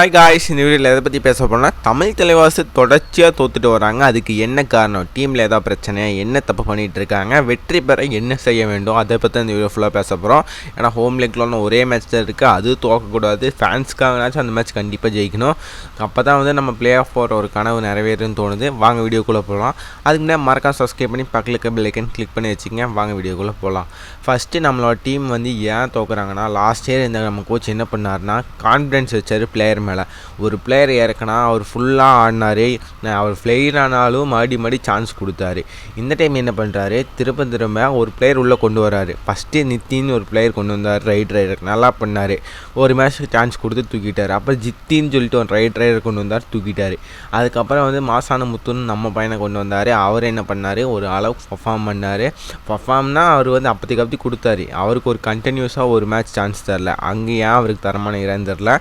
Hi guys இந்த வீடியோவில் எதை பற்றி பேச போனால் தமிழ் தலைவாசு தொடர்ச்சியாக தோத்துட்டு வராங்க. அதுக்கு என்ன காரணம்? டீமில் ஏதாவது பிரச்சனை? என்ன தப்பு பண்ணிகிட்டு இருக்காங்க வெற்றி பெற என்ன செய்ய வேண்டும்? அதை பற்றி இந்த வீடியோ ஃபுல்லாக பேச போகிறோம் ஏன்னா ஹோம் லீக்ல ஒரே மேட்ச் தான் இருக்குது அது தோக்கக்கூடாது ஃபேன்ஸ்க்காகனாச்சும் அந்த மேட்ச் கண்டிப்பாக ஜெயிக்கணும். அப்போ தான் வந்து நம்ம பிளே ஆஃப் போகிற ஒரு கனவு நிறைவேறுன்னு தோணுது. வாங்க வீடியோக்குள்ளே போகலாம் அதுக்கு முன்னாடி மறக்காம சப்ஸ்கிரைப் பண்ணி பக்கத்தில் பெல்லைக்கன் கிளிக் பண்ணி வச்சுக்கங்க. வாங்க வீடியோக்குள்ளே போகலாம் ஃபஸ்ட்டு நம்மளோட டீம் வந்து ஏன் தோக்குறாங்கன்னா லாஸ்ட் இயர் இந்த நம்ம கோச் என்ன பண்ணார்னா கான்ஃபிடென்ஸ் வச்சார் பிளேயர் மேலே. ஒரு பிளேயர் இறக்குனா அவர் ஃபுல்லாக ஆடினார் அவர் ஃபெயில் ஆனாலும் மறுபடி மறுபடி சான்ஸ் கொடுத்தாரு. இந்த டைம் என்ன பண்ணுறாரு திரும்ப திரும்ப ஒரு பிளேயர் உள்ளே கொண்டு வராரு. ஃபஸ்ட்டு நித்தின்னு ஒரு பிளேயர் கொண்டு வந்தார் ரைட் ரைடர் நல்லா பண்ணார். ஒரு மேட்ச்சுக்கு சான்ஸ் கொடுத்து தூக்கிட்டார். அப்புறம் ஜித்தின்னு சொல்லிட்டு ஒரு ரைட் ரைடர் கொண்டு வந்தார் தூக்கிட்டார். அதுக்கப்புறம் வந்து மாசான முத்துன்னு நம்ம பையனை கொண்டு வந்தார். அவர் என்ன பண்ணார்? ஒரு அளவுக்கு பர்ஃபார்ம் பண்ணார். பர்ஃபார்ம்னா அவர் வந்து அப்போதைக்கு அப்படி கொடுத்தாரு. அவருக்கு ஒரு கண்டினியூஸாக ஒரு மேட்ச் சான்ஸ் தரல. அங்கே ஏன் அவருக்கு தரமான இடம் தெரில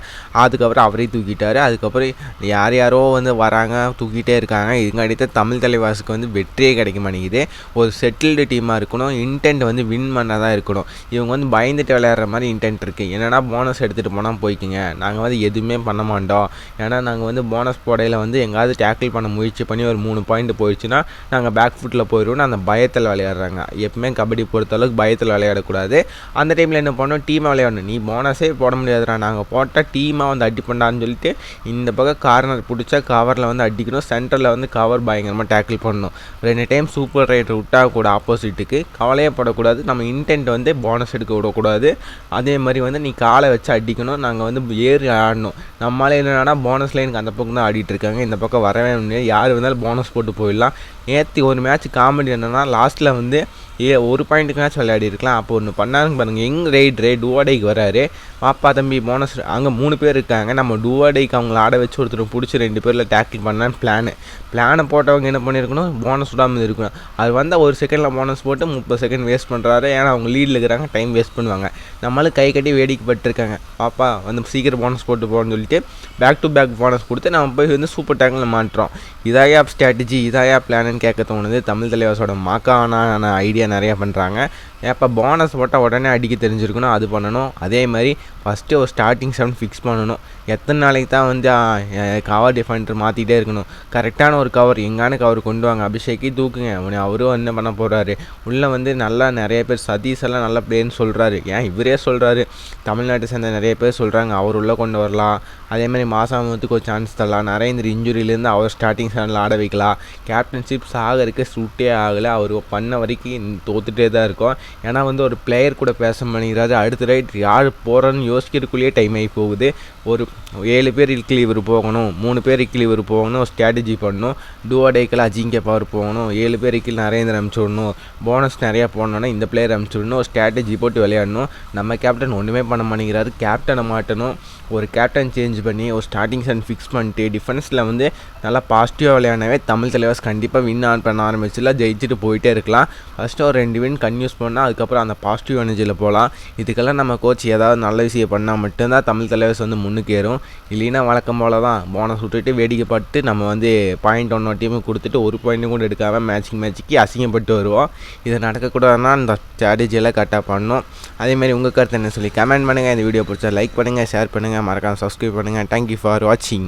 அதுக்கப்புறம் அவரே தூக்கிட்டாரு. அதுக்கப்புறம் யார் யாரோ வந்து வராங்க தூக்கிட்டே இருக்காங்க. இதுங்காட்டி தான் தமிழ் தலைவாசுக்கு வந்து வெற்றியே கிடைக்க மாட்டேங்குது. ஒரு செட்டில்டு டீமாக இருக்கணும். இன்டென்ட் வந்து வின் பண்ண தான் இருக்கணும். இவங்க வந்து பயந்துட்டு விளையாடுற மாதிரி இன்டென்ட் இருக்குது என்னென்னா போனஸ் எடுத்துகிட்டு போனால் போய்க்குங்க. நாங்கள் வந்து எதுவுமே பண்ண மாட்டோம். ஏன்னா நாங்கள் வந்து போனஸ் போடையில் வந்து எங்காவது டேக்கிள் பண்ண முயற்சி பண்ணி ஒரு மூணு பாயிண்ட் போயிடுச்சுன்னா நாங்கள் பேக் ஃபுட்டில் போயிடுவோம்னு அந்த பயத்தில் விளையாடுறாங்க. எப்பவுமே கபடி பொறுத்தளவுக்கு பயத்தில் விளையாடக்கூடாது. அந்த டைமில் என்ன பண்ணோம் டீமாக விளையாடணும். நீ போனஸே போட முடியாதுடா. நாங்கள் போட்டால் டீமாக வந்து அடி பண்ண வேண்டான்னு சொல்லிட்டு இந்த பக்கம் கார்னர் பிடிச்சா கவரில் வந்து அடிக்கணும். சென்டரில் வந்து கவர் பயங்கரமாக டேக்கிள் பண்ணணும். ரெண்டு டைம் சூப்பர் ரைடர் விட்டால் கூட ஆப்போசிட்டுக்கு கவலையே படக்கூடாது. நம்ம இன்டென்ட் வந்து போனஸ் எடுக்க விடக்கூடாது. அதே மாதிரி வந்து நீ காலை வச்சு அடிக்கணும். நாங்கள் வந்து ஏறி ஆடணும். நம்மளால என்னன்னா போனஸ் லைனுக்கு அந்த பக்கம் தான் ஆடிட்டு இருக்காங்க. இந்த பக்கம் வரவே முடியாது. யார் வந்தாலும் போனஸ் போட்டு போயிடலாம். நேற்று ஒரு மேட்ச் காமெடி என்னென்னா லாஸ்ட்டில் வந்து ஏ ஒரு பாயிண்ட்டுக்கு விளையாடி இருக்கலாம். அப்போ ஒன்று பண்ணாருங்க பாருங்கள் எங் ரைட் ரே டுவாடைக்கு வராரு. பாப்பா தம்பி போனஸ் அங்கே மூணு பேர் இருக்காங்க. நம்ம டுவாடைக்கு அவங்கள ஆட வச்சு ஒருத்தர் பிடிச்சி ரெண்டு பேரில் டேக்கிள் பண்ணான்னு பிளானு பிளானை போட்டவங்க என்ன பண்ணியிருக்கணும் போனஸ் விடாமல் இருக்கணும். அது வந்தால் ஒரு செகண்டில் போனஸ் போட்டு முப்பது செகண்ட் வேஸ்ட் பண்ணுறாரு ஏன்னா அவங்க லீடில் இருக்கிறாங்க. டைம் வேஸ்ட் பண்ணுவாங்க. நம்மளும் கை கட்டி வேடிக்கை பட்டிருக்காங்க பாப்பா வந்து சீக்கிரம் போனஸ் போட்டு போகணும்னு சொல்லிட்டு பேக் டு பேக் போனஸ் கொடுத்து நம்ம போய் வந்து சூப்பர் டேங்கில் மாட்டுறோம். இதாயா ஸ்ட்ராட்டஜி இதாயா பிளான்னு கேட்க தோணுது. தமிழ் தலைவாசோட மாக்கான ஐடியா நிறையா பண்ணுறாங்க எப்போ போனஸ் போட்டால் உடனே அடிக்க தெரிஞ்சிருக்கணும் அது பண்ணணும். அதே மாதிரி ஃபஸ்ட்டு ஒரு ஸ்டார்டிங் செவன் ஃபிக்ஸ் பண்ணணும். எத்தனை நாளைக்கு தான் வந்து கவர் டிஃபெண்டர் மாற்றிட்டே இருக்கணும். கரெக்டான ஒரு கவர் எங்கான கவர் கொண்டு வாங்க. அபிஷேக்கி தூக்குங்க. உன்னை அவரும் என்ன பண்ண போகிறாரு உள்ளே வந்து நல்லா நிறைய பேர் சதீஷ் எல்லாம் நல்ல பிளேன்னு சொல்கிறாரு ஏன் இவரே சொல்கிறாரு தமிழ்நாட்டை சேர்ந்த நிறைய பேர் சொல்கிறாங்க அவர் உள்ளே கொண்டு வரலாம். அதே மாதிரி மாசாமத்துக்கு ஒரு சான்ஸ் தரலாம். நரேந்திர இன்ஜுரியிலேருந்து அவர் ஸ்டார்டிங் சேனலில் ஆட வைக்கலாம். கேப்டன்ஷிப் சாகருக்கு சூட்டே ஆகலை. அவர் பண்ண வரைக்கும் தோத்துட்டே தான் இருக்கும். ஏன்னா வந்து ஒரு பிளேயர் கூட பேச பண்ணிக்கிறாரு அடுத்த ரைட் யார் போகிறன்னு யோசிக்கிறதுக்குள்ளேயே டைம் ஆகி போகுது. ஒரு ஏழு பேர் இக்கில் இவர் போகணும். மூணு பேர் இக்கில் இவர் போகணும். ஸ்ட்ராட்டஜி பண்ணணும். டூவாடேக்கில் அஜிங்க பவர் போகணும். ஏழு பேர் இக்கில் நரேந்திர அனுப்பிச்சி விடணும். போனஸ் நிறையா போடணுன்னா இந்த பிளேயர் அனுப்பிச்சி விடணும். ஸ்ட்ராட்டஜி போட்டு விளையாடணும். நம்ம கேப்டன் ஒன்றுமே பண்ண மாட்டேங்கிறாரு. கேப்டனை மாட்டணும். ஒரு கேப்டன் சேஞ்ச் பண்ணி ஒரு ஸ்டார்டிங் சன் ஃபிக்ஸ் பண்ணிட்டு டிஃபென்ஸில் வந்து நல்லா பாசிட்டிவாக விளையாடவே தமிழ் தலைவாஸ் கண்டிப்பாக வின் ஆன் பண்ண ஆரம்பிச்சுல ஜெயிச்சுட்டு போயிட்டே இருக்கலாம். ஃபஸ்ட்டு ஒரு ரெண்டு வின் கன்யூஸ் பண்ணால் அதுக்கப்புறம் அந்த பாசிட்டிவ் எனர்ஜியில் போகலாம் இதுக்கெல்லாம் நம்ம கோச் ஏதாவது நல்ல விஷயம் பண்ணால் மட்டும்தான் தமிழ் தலைவாஸ் வந்து முன்னுக்கு ஏறும். இல்லைன்னா வழக்கம் போல தான் போனஸ் விட்டுட்டு வேடிக்கை பட்டு நம்ம வந்து பாயிண்ட் ஒன்று டீமு கொடுத்துட்டு ஒரு பாயிண்ட்டும் கூட எடுக்காமல் மேட்சிங் மேட்ச்சுக்கு அசிங்கப்பட்டு வருவோம். இது நடக்கக்கூடாதுன்னா இந்த ஸ்ட்ராட்டஜியெல்லாம் கரெக்டாக பண்ணணும். அதேமாதிரி உங்கள் கருத்து என்ன சொல்லி கமெண்ட் பண்ணுங்கள் இந்த வீடியோ பிடிச்சா லைக் பண்ணுங்கள் ஷேர் பண்ணுங்கள் மறக்காமல் சப்ஸ்கிரைப் பண்ணுங்கள் தேங்க்யூ ஃபார் வாட்சிங்